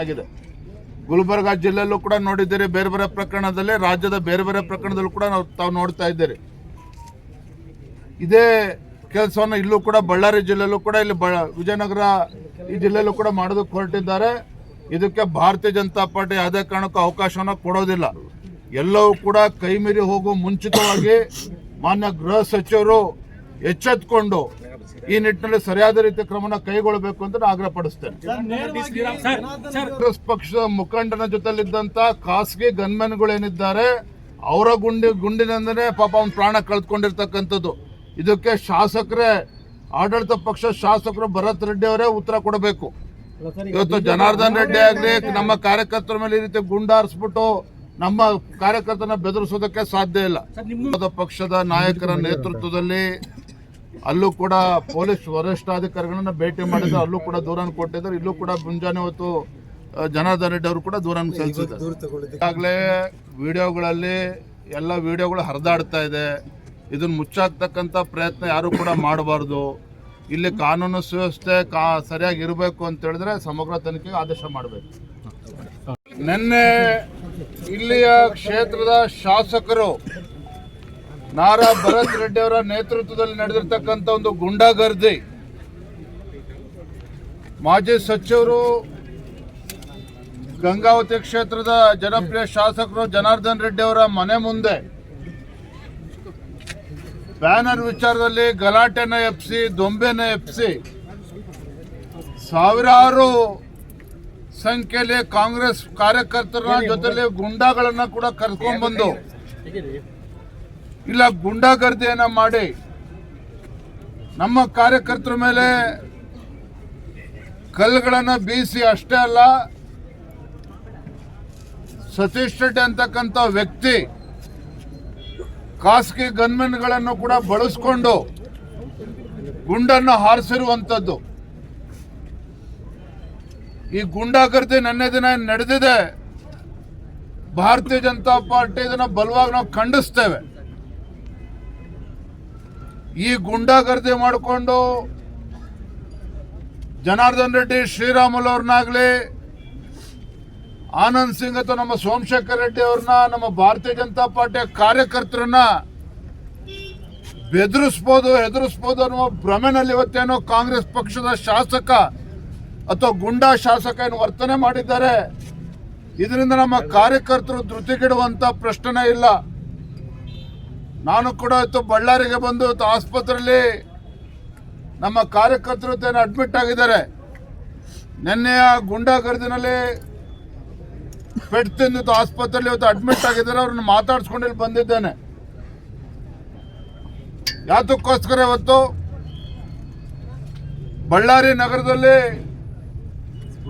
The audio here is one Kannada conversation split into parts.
ಆಗಿದೆ. ಗುಲ್ಬರ್ಗ ಜಿಲ್ಲೆಯಲ್ಲೂ ಕೂಡ ನೋಡಿದ್ದೀರಿ, ಬೇರೆ ಬೇರೆ ಪ್ರಕರಣದಲ್ಲಿ, ರಾಜ್ಯದ ಬೇರೆ ಬೇರೆ ಪ್ರಕರಣದಲ್ಲೂ ಕೂಡ ನಾವು ತಾವು ನೋಡ್ತಾ ಇದ್ದೀರಿ. ಇದೇ ಕೆಲಸವನ್ನು ಇಲ್ಲೂ ಕೂಡ ಬಳ್ಳಾರಿ ಜಿಲ್ಲೆಯಲ್ಲೂ ಕೂಡ ಇಲ್ಲಿ ವಿಜಯನಗರ ಈ ಜಿಲ್ಲೆಯಲ್ಲೂ ಕೂಡ ಮಾಡೋದಕ್ಕೆ ಹೊರಟಿದ್ದಾರೆ. ಇದಕ್ಕೆ ಭಾರತೀಯ ಜನತಾ ಪಾರ್ಟಿ ಯಾವುದೇ ಕಾರಣಕ್ಕೂ ಅವಕಾಶವನ್ನು ಕೊಡೋದಿಲ್ಲ. ಎಲ್ಲವೂ ಕೂಡ ಕೈ ಮೀರಿ ಹೋಗುವ ಮುಂಚಿತವಾಗಿ ಮಾನ್ಯ ಗೃಹ ಸಚಿವರು ಎಚ್ಚೆತ್ಕೊಂಡು ಈ ನಿಟ್ಟಿನಲ್ಲಿ ಸರಿಯಾದ ರೀತಿಯ ಕ್ರಮನ ಕೈಗೊಳ್ಳಬೇಕು ಅಂತ ನಾನು ಆಗ್ರಹ ಪಡಿಸ್ತೇನೆ. ಕಾಂಗ್ರೆಸ್ ಪಕ್ಷದ ಮುಖಂಡನ ಜೊತೆಲಿದ್ದಂತ ಖಾಸಗಿ ಗನ್ಮನ್ಗಳೇನಿದ್ದಾರೆ ಅವರ ಗುಂಡಿ ಗುಂಡಿನಿಂದನೇ ಪಾಪ ಅವ್ನ ಪ್ರಾಣ ಕಳೆದುಕೊಂಡಿರ್ತಕ್ಕಂಥದ್ದು. ಇದಕ್ಕೆ ಶಾಸಕರೇ ಆಡಳಿತ ಪಕ್ಷ ಶಾಸಕರು ಭರತ್ ರೆಡ್ಡಿ ಅವರೇ ಉತ್ತರ ಕೊಡಬೇಕು. ಇವತ್ತು ಜನಾರ್ದನ್ ರೆಡ್ಡಿ ಆಗ್ಲಿ ನಮ್ಮ ಕಾರ್ಯಕರ್ತರ ಮೇಲೆ ಈ ರೀತಿ ಗುಂಡಾರಿಸ್ಬಿಟ್ಟು ನಮ್ಮ ಕಾರ್ಯಕರ್ತನ ಬೆದರಿಸೋದಕ್ಕೆ ಸಾಧ್ಯ ಇಲ್ಲ. ವಿರೋಧ ಪಕ್ಷದ ನಾಯಕರ ನೇತೃತ್ವದಲ್ಲಿ ಅಲ್ಲೂ ಕೂಡ ಪೊಲೀಸ್ ವರಿಷ್ಠಾಧಿಕಾರಿಗಳನ್ನ ಭೇಟಿ ಮಾಡಿದ್ರು. ಅಲ್ಲೂ ಕೂಡ ದೂರನ್ನು ಕೊಟ್ಟಿದ್ದಾರೆ. ಇಲ್ಲೂ ಕೂಡ ಮುಂಜಾನೆ ಹೊತ್ತು ಜನಾರ್ದನ್ ರೆಡ್ಡಿ ಅವರು ಕೂಡ ದೂರನ್ನು ಸಲ್ಲಿಸಿದ್ದಾರೆ. ಈಗಾಗಲೇ ವಿಡಿಯೋಗಳಲ್ಲಿ ಎಲ್ಲ ವಿಡಿಯೋಗಳು ಹರಿದಾಡ್ತಾ ಇದೆ. ಇದನ್ನ ಮುಚ್ಚಾಕ್ತಕ್ಕಂಥ ಪ್ರಯತ್ನ ಯಾರು ಕೂಡ ಮಾಡಬಾರ್ದು. ಇಲ್ಲಿ ಕಾನೂನು ಸುವ್ಯವಸ್ಥೆ ಕಾ ಸರಿಯಾಗಿ ಇರಬೇಕು ಅಂತ ಹೇಳಿದ್ರೆ ಸಮಗ್ರ ತನಿಖೆಗೆ ಆದೇಶ ಮಾಡಬೇಕು. ನಿನ್ನೆ ಇಲ್ಲಿಯ ಕ್ಷೇತ್ರದ ಶಾಸಕರು ನಾರಾ ಭರತ್ ರೆಡ್ಡಿ ಅವರ ನೇತೃತ್ವದಲ್ಲಿ ನಡೆದಿರ್ತಕ್ಕಂಥ ಒಂದು ಗುಂಡಾಗರ್ದಿ. ಮಾಜಿ ಸಚಿವರು ಗಂಗಾವತಿ ಕ್ಷೇತ್ರದ ಜನಪ್ರಿಯ ಶಾಸಕರು ಜನಾರ್ದನ್ ರೆಡ್ಡಿ ಅವರ ಮನೆ ಮುಂದೆ ಬ್ಯಾನರ್ ವಿಚಾರದಲ್ಲಿ ಗಲಾಟೆನ ಎಪ್ಸಿ ದೊಂಬೆನ ಎಪ್ಸಿ ಸಾವಿರಾರು ಸಂಖ್ಯೆಯಲ್ಲಿ ಕಾಂಗ್ರೆಸ್ ಕಾರ್ಯಕರ್ತರ ಜೊತೆಲಿ ಗುಂಡಾಗಳನ್ನ ಕೂಡ ಕರ್ಕೊಂಡ್ ಬಂದು ಇಲ್ಲ, ಗುಂಡಾಗರ್ದಿಯನ್ನ ಮಾಡಿ. ನಮ್ಮ ಕಾರ್ಯಕರ್ತರ ಮೇಲೆ ಕಲ್ಲುಗಳನ್ನು ಬೀಸಿ ಅಷ್ಟೇ ಅಲ್ಲ, ಸತೀಶ್ ಶೆಟ್ಟಿ ಅಂತಕ್ಕಂಥ ವ್ಯಕ್ತಿ ಖಾಸಗಿ ಗನ್ಮೆನ್ಗಳನ್ನು ಕೂಡ ಬಳಸ್ಕೊಂಡು ಗುಂಡನ್ನು ಹಾರಿಸಿರುವಂಥದ್ದು. ಈ ಗುಂಡಾಗರ್ದಿ ನೆನ್ನೆ ದಿನ ನಡೆದಿದೆ. ಭಾರತೀಯ ಜನತಾ ಪಾರ್ಟಿ ಇದನ್ನ ಬಲವಾಗಿ ನಾವು ಖಂಡಿಸ್ತೇವೆ. ಈ ಗುಂಡಾಗರ್ದಿ ಮಾಡಿಕೊಂಡು ಜನಾರ್ದನ್ ರೆಡ್ಡಿ ಶ್ರೀರಾಮುಲು ಅವ್ರನ್ನಾಗ್ಲಿ, ಆನಂದ್ ಸಿಂಗ್ ಅಥವಾ ನಮ್ಮ ಸೋಮಶೇಖರ್ ರೆಡ್ಡಿ ಅವ್ರನ್ನ, ನಮ್ಮ ಭಾರತೀಯ ಜನತಾ ಪಾರ್ಟಿಯ ಕಾರ್ಯಕರ್ತರನ್ನ ಬೆದರಿಸ್ಬೋದು, ಹೆದರಿಸ್ಬೋದು ಅನ್ನುವ ಭ್ರಮೆನಲ್ಲಿ ಇವತ್ತೇನೋ ಕಾಂಗ್ರೆಸ್ ಪಕ್ಷದ ಶಾಸಕ ಅಥವಾ ಗುಂಡಾ ಶಾಸಕ ಏನು ವರ್ತನೆ ಮಾಡಿದ್ದಾರೆ. ಇದರಿಂದ ನಮ್ಮ ಕಾರ್ಯಕರ್ತರು ಧೃತಿಗಿಡುವಂತ ಪ್ರಶ್ನೆ ಇಲ್ಲ. ನಾನು ಕೂಡ ಇವತ್ತು ಬಳ್ಳಾರಿಗೆ ಬಂದು ಆಸ್ಪತ್ರೆಯಲ್ಲಿ ನಮ್ಮ ಕಾರ್ಯಕರ್ತರು ಅಡ್ಮಿಟ್ ಆಗಿದ್ದಾರೆ. ನಿನ್ನೆಯ ಗುಂಡಾಗರ್ದಿನಲ್ಲಿ ಪೆಟ್ ತಿಂದು ಆಸ್ಪತ್ರೆಯಲ್ಲಿ ಇವತ್ತು ಅಡ್ಮಿಟ್ ಆಗಿದ್ದಾರೆ. ಅವ್ರನ್ನ ಮಾತಾಡ್ಸ್ಕೊಂಡು ಇಲ್ಲಿ ಬಂದಿದ್ದೇನೆ. ಯಾತಕ್ಕೋಸ್ಕರ ಇವತ್ತು ಬಳ್ಳಾರಿ ನಗರದಲ್ಲಿ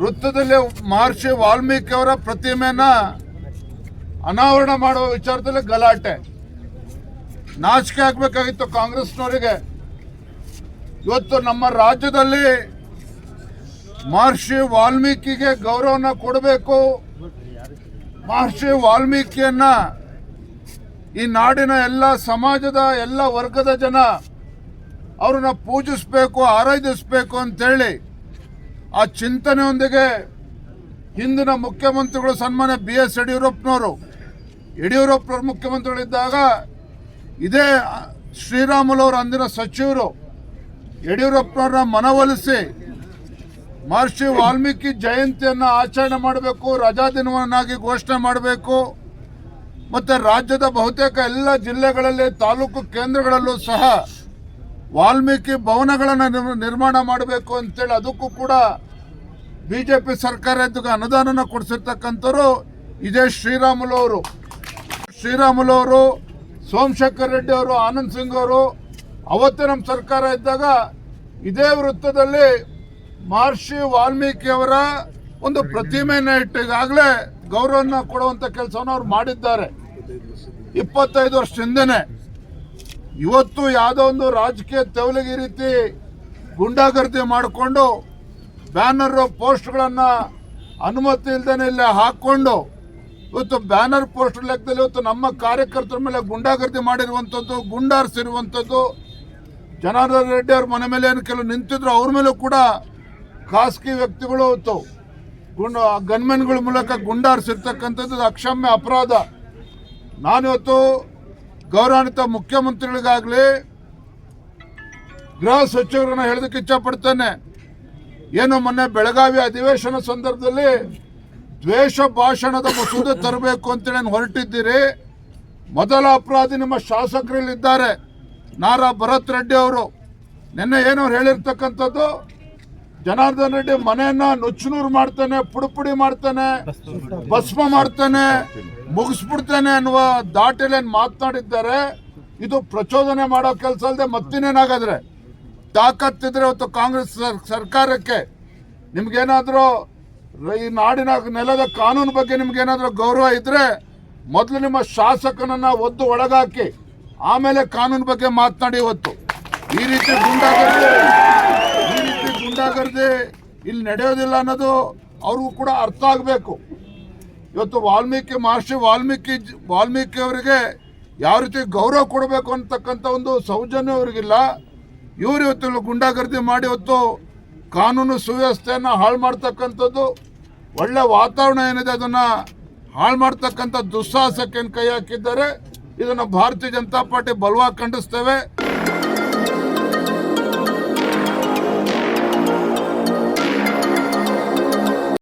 ವೃತ್ತದಲ್ಲಿ ಮಹರ್ಷಿ ವಾಲ್ಮೀಕಿ ಅವರ ಪ್ರತಿಮೆಯನ್ನು ಅನಾವರಣ ಮಾಡುವ ವಿಚಾರದಲ್ಲಿ ಗಲಾಟೆ. ನಾಚಿಕೆ ಆಗಬೇಕಾಗಿತ್ತು ಕಾಂಗ್ರೆಸ್ನವರಿಗೆ. ಇವತ್ತು ನಮ್ಮ ರಾಜ್ಯದಲ್ಲಿ ಮಹರ್ಷಿ ವಾಲ್ಮೀಕಿಗೆ ಗೌರವನ ಕೊಡಬೇಕು. ಮಹರ್ಷಿ ವಾಲ್ಮೀಕಿಯನ್ನ ಈ ನಾಡಿನ ಎಲ್ಲ ಸಮಾಜದ ಎಲ್ಲ ವರ್ಗದ ಜನ ಅವ್ರನ್ನ ಪೂಜಿಸಬೇಕು, ಆರಾಧಿಸ್ಬೇಕು ಅಂತೇಳಿ ಆ ಚಿಂತನೆಯೊಂದಿಗೆ ಹಿಂದಿನ ಮುಖ್ಯಮಂತ್ರಿಗಳು ಸನ್ಮಾನ್ಯ ಬಿ ಎಸ್ ಯಡಿಯೂರಪ್ಪನವರು ಯಡಿಯೂರಪ್ಪನವರು ಮುಖ್ಯಮಂತ್ರಿಗಳಿದ್ದಾಗ ಇದೇ ಶ್ರೀರಾಮುಲು ಅವರು ಅಂದಿನ ಸಚಿವರು ಯಡಿಯೂರಪ್ಪನವ್ರನ್ನ ಮನವೊಲಿಸಿ ಮಹರ್ಷಿ ವಾಲ್ಮೀಕಿ ಜಯಂತಿಯನ್ನು ಆಚರಣೆ ಮಾಡಬೇಕು, ರಜಾ ದಿನವನ್ನಾಗಿ ಘೋಷಣೆ ಮಾಡಬೇಕು. ಮತ್ತು ರಾಜ್ಯದ ಬಹುತೇಕ ಎಲ್ಲ ಜಿಲ್ಲೆಗಳಲ್ಲಿ, ತಾಲೂಕು ಕೇಂದ್ರಗಳಲ್ಲೂ ಸಹ ವಾಲ್ಮೀಕಿ ಭವನಗಳನ್ನು ನಿರ್- ನಿರ್ಮಾಣ ಮಾಡಬೇಕು ಅಂತೇಳಿ ಅದಕ್ಕೂ ಕೂಡ ಬಿ ಜೆ ಪಿ ಸರ್ಕಾರ ಇದಕ್ಕೆ ಅನುದಾನನ ಕೊಡಿಸಿರ್ತಕ್ಕಂಥವ್ರು ಇದೇ ಶ್ರೀರಾಮುಲು ಅವರು. ಶ್ರೀರಾಮುಲು ಅವರು ಸೋಮಶೇಖರ್ ರೆಡ್ಡಿ ಅವರು, ಆನಂದ್ ಸಿಂಗ್ ಅವರು, ಅವತ್ತೇ ನಮ್ಮ ಸರ್ಕಾರ ಇದ್ದಾಗ ಇದೇ ವೃತ್ತದಲ್ಲಿ ಮಹರ್ಷಿ ವಾಲ್ಮೀಕಿ ಅವರ ಒಂದು ಪ್ರತಿಮೆಯನ್ನು ಇಟ್ಟು ಈಗಾಗಲೇ ಗೌರವನ ಕೊಡುವಂತ ಕೆಲಸವನ್ನು ಅವ್ರು ಮಾಡಿದ್ದಾರೆ. ಇಪ್ಪತ್ತೈದು ವರ್ಷ ಹಿಂದೆನೆ. ಇವತ್ತು ಯಾವುದೋ ಒಂದು ರಾಜಕೀಯ ತೆವಲಿಗೆ ರೀತಿ ಗುಂಡಾಗರ್ದಿ ಮಾಡಿಕೊಂಡು ಬ್ಯಾನರ್ ಪೋಸ್ಟ್ಗಳನ್ನು ಅನುಮತಿ ಇಲ್ದೇನೆ ಇಲ್ಲೇ ಹಾಕೊಂಡು ಇವತ್ತು ಬ್ಯಾನರ್ ಪೋಸ್ಟರ್ ಲೆಕ್ಕದಲ್ಲಿ ಇವತ್ತು ನಮ್ಮ ಕಾರ್ಯಕರ್ತರ ಮೇಲೆ ಗುಂಡಾಗರ್ದಿ ಮಾಡಿರುವಂಥದ್ದು ಗುಂಡಾರಿಸಿರುವಂಥದ್ದು ಜನಾರ್ದನ್ ರೆಡ್ಡಿ ಅವ್ರ ಮನೆ ಮೇಲೆ ಏನು ಕೆಲವು ನಿಂತಿದ್ರು, ಅವ್ರ ಮೇಲೂ ಕೂಡ ಖಾಸಗಿ ವ್ಯಕ್ತಿಗಳು ಇವತ್ತು ಗುಂಡು, ಗನ್ಮೆನ್ಗಳ ಮೂಲಕ ಗುಂಡಾರಿಸಿರ್ತಕ್ಕಂಥದ್ದು ಅಕ್ಷಮ್ಯ ಅಪರಾಧ. ನಾನಿವತ್ತು ಗೌರವಾನ್ವಿತ ಮುಖ್ಯಮಂತ್ರಿಗಳಿಗಾಗಲಿ ಗೃಹ ಸಚಿವರನ್ನ ಹೇಳೋದಕ್ಕೆ ಇಚ್ಛಪಡ್ತೇನೆ. ಏನು ಮೊನ್ನೆ ಬೆಳಗಾವಿ ಅಧಿವೇಶನ ಸಂದರ್ಭದಲ್ಲಿ ದ್ವೇಷ ಭಾಷಣದ ಮಸೂದೆ ತರಬೇಕು ಅಂತೇಳಿ ಹೊರಟಿದ್ದೀರಿ. ಮೊದಲ ಅಪರಾಧಿ ನಿಮ್ಮ ಶಾಸಕರಲ್ಲಿದ್ದಾರೆ. ನಾರಾ ಭರತ್ ರೆಡ್ಡಿ ಅವರು. ನಿನ್ನೆ ಏನವ್ರು ಹೇಳಿರ್ತಕ್ಕಂಥದ್ದು? ಜನಾರ್ದನ್ ರೆಡ್ಡಿ ಮನೆಯನ್ನ ನುಚ್ಚುನೂರು ಮಾಡ್ತಾನೆ ಪುಡಿ ಪುಡಿ ಮಾಡ್ತಾನೆ, ಭಸ್ಮ ಮಾಡ್ತಾನೆ, ಮುಗಿಸ್ಬಿಡ್ತಾನೆ ಅನ್ನುವ ದಾಟಿಯಲ್ಲಿ ಮಾತನಾಡಿದ್ದಾರೆ? ಇದು ಪ್ರಚೋದನೆ ಮಾಡೋ ಕೆಲಸ ಅಲ್ಲದೆ ಮತ್ತಿನ್ನೇನಾಗಾದ್ರೆ? ತಾಕತ್ತಿದ್ರೆ ಇವತ್ತು ಕಾಂಗ್ರೆಸ್ ಸರ್- ಸರ್ಕಾರಕ್ಕೆ ನಿಮ್ಗೇನಾದ್ರೂ ಈ ನಾಡಿನ ನೆಲದ ಕಾನೂನು ಬಗ್ಗೆ ನಿಮ್ಗೇನಾದ್ರೂ ಗೌರವ ಇದ್ರೆ ಮೊದಲು ನಿಮ್ಮ ಶಾಸಕನನ್ನ ಒದ್ದು ಒಳಗಾಕಿ, ಆಮೇಲೆ ಕಾನೂನು ಬಗ್ಗೆ ಮಾತನಾಡಿ ಇವತ್ತು ಈ ರೀತಿ ಗುಂಡಾಗರ್ದೆ, ಈ ರೀತಿ ಗುಂಡಾಗರ್ದೆ ಇಲ್ಲಿ ನಡೆಯೋದಿಲ್ಲ ಅನ್ನೋದು ಅವ್ರಿಗೂ ಕೂಡ ಅರ್ಥ ಆಗಬೇಕು. ಇವತ್ತು ವಾಲ್ಮೀಕಿ ಮಹರ್ಷಿ ವಾಲ್ಮೀಕಿ ವಾಲ್ಮೀಕಿ ಅವರಿಗೆ ಯಾವ ರೀತಿ ಗೌರವ ಕೊಡಬೇಕು ಅಂತಕ್ಕಂಥ ಒಂದು ಸೌಜನ್ಯ ಅವ್ರಿಗಿಲ್ಲ. ಇವರು ಇವತ್ತು ಗುಂಡಾಗರ್ದಿ ಮಾಡಿ ಇವತ್ತು ಕಾನೂನು ಸುವ್ಯವಸ್ಥೆಯನ್ನು ಹಾಳು ಮಾಡ್ತಕ್ಕಂಥದ್ದು ಒಳ್ಳೆ ವಾತಾವರಣ ಏನಿದೆ ಅದನ್ನ ಹಾಳು ಮಾಡ್ತಕ್ಕಂಥ ದುಸ್ಸಾಹಸಕ್ಕೆ ಕೈ ಹಾಕಿದ್ದಾರೆ? ಇದನ್ನು ಭಾರತೀಯ ಜನತಾ ಪಾರ್ಟಿ ಬಲವಾಗಿ ಖಂಡಿಸ್ತೇವೆ.